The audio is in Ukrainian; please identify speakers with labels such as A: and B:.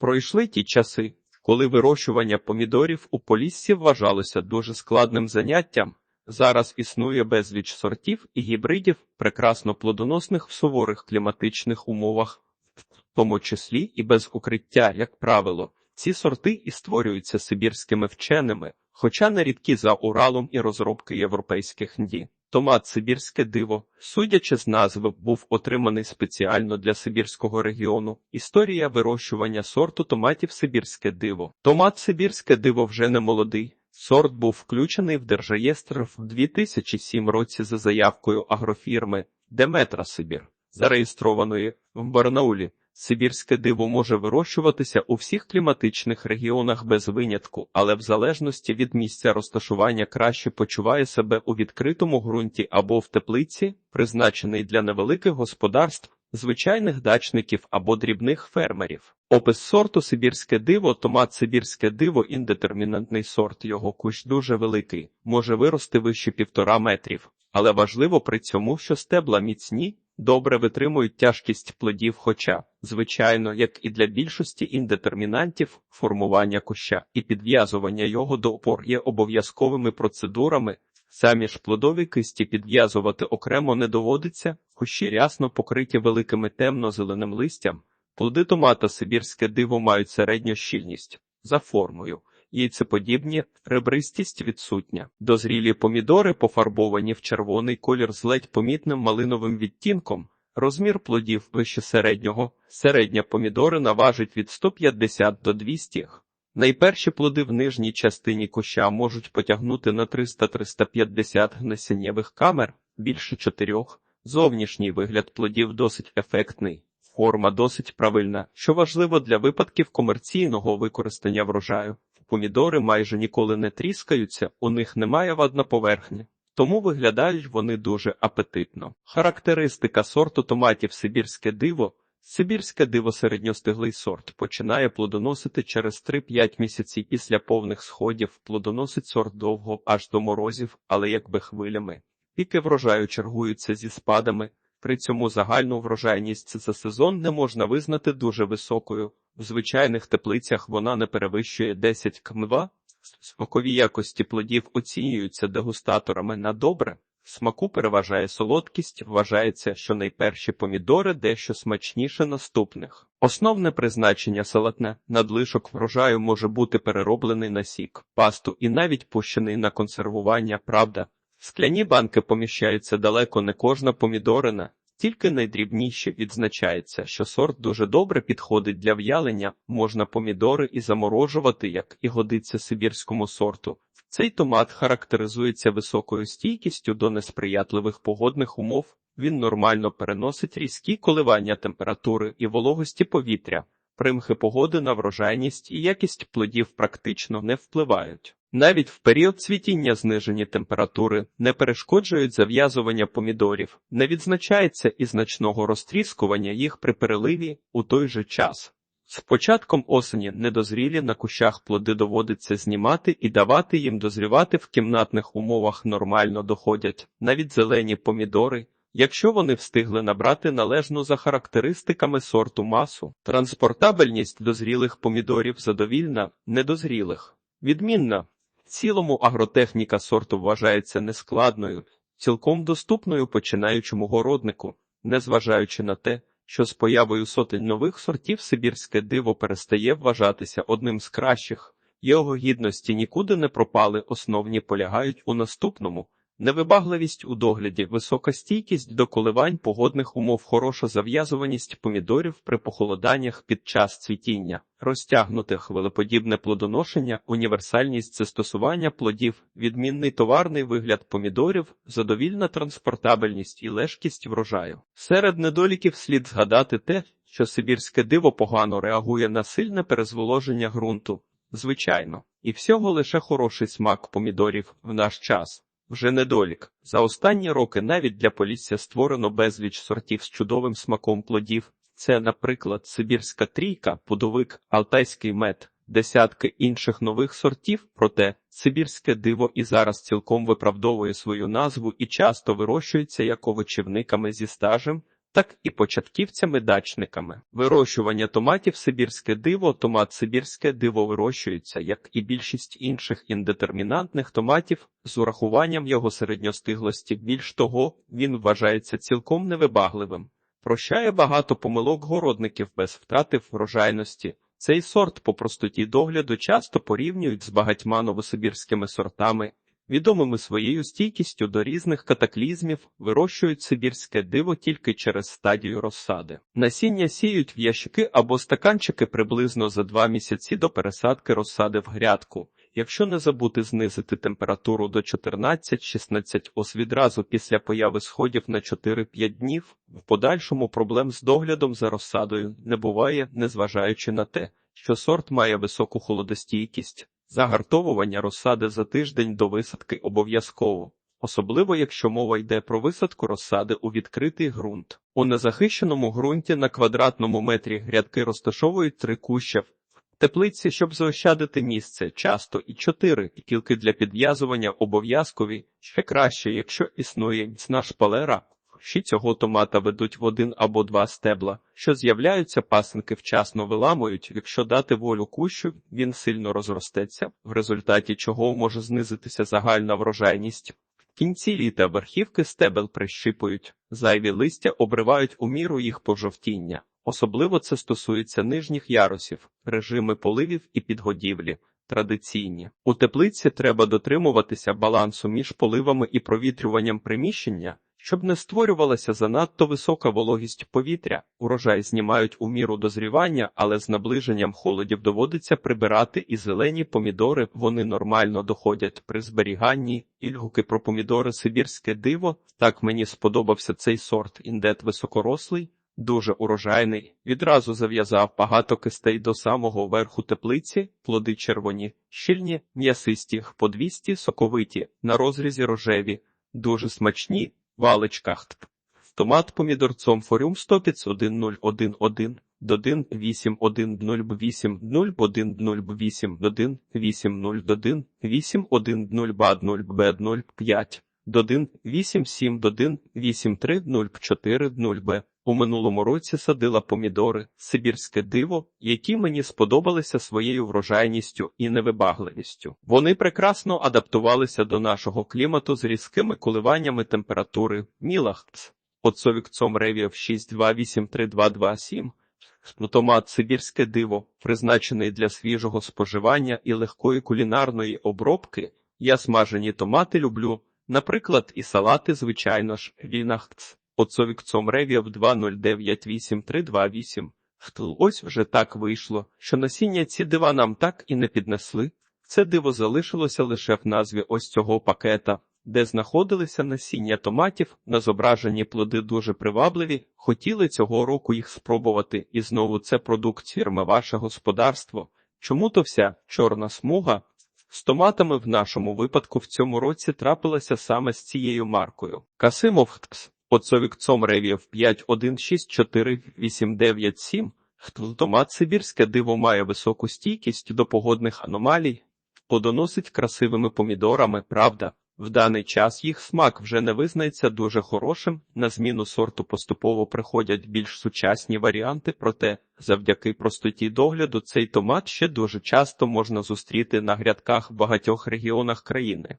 A: Пройшли ті часи, коли вирощування помідорів у Поліссі вважалося дуже складним заняттям. Зараз існує безліч сортів і гібридів, прекрасно плодоносних в суворих кліматичних умовах, в тому числі і без укриття, як правило. Ці сорти і створюються сибірськими вченими, хоча нерідкі за Уралом і розробки європейських НДІ. Томат Сибірське диво, судячи з назви, був отриманий спеціально для Сибірського регіону. Історія вирощування сорту томатів Сибірське диво. Томат Сибірське диво вже не молодий. Сорт був включений в держреєстр в 2007 році за заявкою агрофірми Деметра Сибір, зареєстрованої в Барнаулі. Сибірське диво може вирощуватися у всіх кліматичних регіонах без винятку, але в залежності від місця розташування краще почуває себе у відкритому ґрунті або в теплиці, призначений для невеликих господарств, звичайних дачників або дрібних фермерів. Опис сорту Сибірське диво, томат Сибірське диво, індетермінантний сорт. Його кущ дуже великий, може вирости вище півтора метрів, але важливо при цьому, що стебла міцні. Добре витримують тяжкість плодів, хоча, звичайно, як і для більшості індетермінантів, формування куща і підв'язування його до опор є обов'язковими процедурами. Самі ж плодові кисті підв'язувати окремо не доводиться, кущі рясно покриті великими темно-зеленим листям. Плоди томата сибірське диво мають середню щільність за формою. Яйцеподібні, ребристість відсутня. Дозрілі помідори пофарбовані в червоний колір з ледь помітним малиновим відтінком. Розмір плодів вище середнього. Середня помідорина важить від 150 до 200. Найперші плоди в нижній частині куща можуть потягнути на 300-350 гнесенєвих камер, більше чотирьох. Зовнішній вигляд плодів досить ефектний. Форма досить правильна, що важливо для випадків комерційного використання врожаю. Помідори майже ніколи не тріскаються, у них немає вадна поверхні, тому виглядають вони дуже апетитно. Характеристика сорту томатів Сибірське диво. Сибірське диво середньостиглий сорт починає плодоносити через 3-5 місяців після повних сходів, плодоносить сорт довго аж до морозів, але якби хвилями. Піки врожаю чергуються зі спадами, при цьому загальну врожайність за сезон не можна визнати дуже високою. В звичайних теплицях вона не перевищує 10 км. Смакові якості плодів оцінюються дегустаторами на добре. Смаку переважає солодкість, вважається, що найперші помідори дещо смачніше наступних. Основне призначення салатне надлишок врожаю може бути перероблений на сік, пасту і навіть пущений на консервування, правда. Скляні банки поміщаються далеко не кожна помідорина, тільки найдрібніше відзначається, що сорт дуже добре підходить для в'ялення, можна помідори і заморожувати, як і годиться сибірському сорту. Цей томат характеризується високою стійкістю до несприятливих погодних умов, він нормально переносить різкі коливання температури і вологості повітря. Примхи погоди на врожайність і якість плодів практично не впливають. Навіть в період цвітіння знижені температури не перешкоджують зав'язування помідорів, не відзначається і значного розтріскування їх при переливі у той же час. З початком осені недозрілі на кущах плоди доводиться знімати і давати їм дозрівати в кімнатних умовах нормально доходять, навіть зелені помідори, якщо вони встигли набрати належну за характеристиками сорту масу. Транспортабельність дозрілих помідорів задовільна, недозрілих. Відмінна. В цілому агротехніка сорту вважається нескладною, цілком доступною починаючому городнику, незважаючи на те, що з появою сотень нових сортів сибірське диво перестає вважатися одним з кращих, його гідності нікуди не пропали, основні полягають у наступному. Невибагливість у догляді, висока стійкість до коливань погодних умов, хороша зав'язуваність помідорів при похолоданнях під час цвітіння, розтягнуте хвилеподібне плодоношення, універсальність застосування плодів, відмінний товарний вигляд помідорів, задовільна транспортабельність і лежкість врожаю. Серед недоліків слід згадати те, що сибірське диво погано реагує на сильне перезволоження ґрунту, звичайно, і всього лише хороший смак помідорів в наш час. Вже недолік. За останні роки навіть для полісся створено безліч сортів з чудовим смаком плодів. Це, наприклад, Сибірська трійка, пудовик, Алтайський мед, десятки інших нових сортів, проте Сибірське диво і зараз цілком виправдовує свою назву і часто вирощується як овочівниками зі стажем. Так і початківцями-дачниками. Вирощування томатів сибірське диво. Томат сибірське диво вирощується, як і більшість інших індетермінантних томатів, з урахуванням його середньостиглості. Більш того, він вважається цілком невибагливим. Прощає багато помилок городників без втрати врожайності. Цей сорт по простоті догляду часто порівнюють з багатьма новосибірськими сортами, відомими своєю стійкістю до різних катаклізмів, вирощують сибірське диво тільки через стадію розсади. Насіння сіють в ящики або стаканчики приблизно за два місяці до пересадки розсади в грядку. Якщо не забути знизити температуру до 14-16 ос відразу після появи сходів на 4-5 днів, в подальшому проблем з доглядом за розсадою не буває, незважаючи на те, що сорт має високу холодостійкість. Загартовування розсади за тиждень до висадки обов'язково, особливо якщо мова йде про висадку розсади у відкритий ґрунт. У незахищеному ґрунті на квадратному метрі грядки розташовують три куща. Теплиці, щоб заощадити місце, часто і чотири, кілки для підв'язування обов'язкові, ще краще, якщо існує міцна шпалера. Кущі цього томата ведуть в один або два стебла, що з'являються пасинки вчасно виламують, якщо дати волю кущу, він сильно розростеться, в результаті чого може знизитися загальна врожайність. В кінці літа верхівки стебел прищипують, зайві листя обривають у міру їх пожовтіння. Особливо це стосується нижніх ярусів, режими поливів і підгодівлі. Традиційні у теплиці треба дотримуватися балансу між поливами і провітрюванням приміщення, щоб не створювалася занадто висока вологість повітря. Урожай знімають у міру дозрівання, але з наближенням холодів доводиться прибирати і зелені помідори. Вони нормально доходять при зберіганні. Ільгуки про помідори Сибірське диво. Так мені сподобався цей сорт індет високорослий. Дуже урожайний, відразу зав'язав багато кистей до самого верху теплиці, плоди червоні, щільні, м'ясисті, по 200 соковиті, на розрізі рожеві, дуже смачні, валичках. Томат помідорцом форюм 1051011 Додин 8108 Додин 8081 8110 Б 05 Додин 87 Додин 83040 Б у минулому році садила помідори, сибірське диво, які мені сподобалися своєю врожайністю і невибагливістю. Вони прекрасно адаптувалися до нашого клімату з різкими коливаннями температури. Мілахц, Оцовікцом ревів 6283227, Томат сибірське диво, призначений для свіжого споживання і легкої кулінарної обробки. Я смажені томати люблю, наприклад, і салати, звичайно ж, вінахц. Оцовікцом ревів 20983228. Хтл, ось вже так вийшло, що насіння ці дива нам так і не піднесли. Це диво залишилося лише в назві ось цього пакета, де знаходилися насіння томатів, на зображені плоди дуже привабливі, хотіли цього року їх спробувати, і знову це продукт фірми ваше господарство. Чому то вся чорна смуга? З томатами в нашому випадку в цьому році трапилася саме з цією маркою. Касимов Хтс. Оцовікцом ревів 51648997. Томат Сибірське диво має високу стійкість до погодних аномалій, плодоносить красивими помідорами, правда. В даний час їх смак вже не визнається дуже хорошим. На зміну сорту поступово приходять більш сучасні варіанти, проте завдяки простоті догляду цей томат ще дуже часто можна зустріти на грядках в багатьох регіонах країни.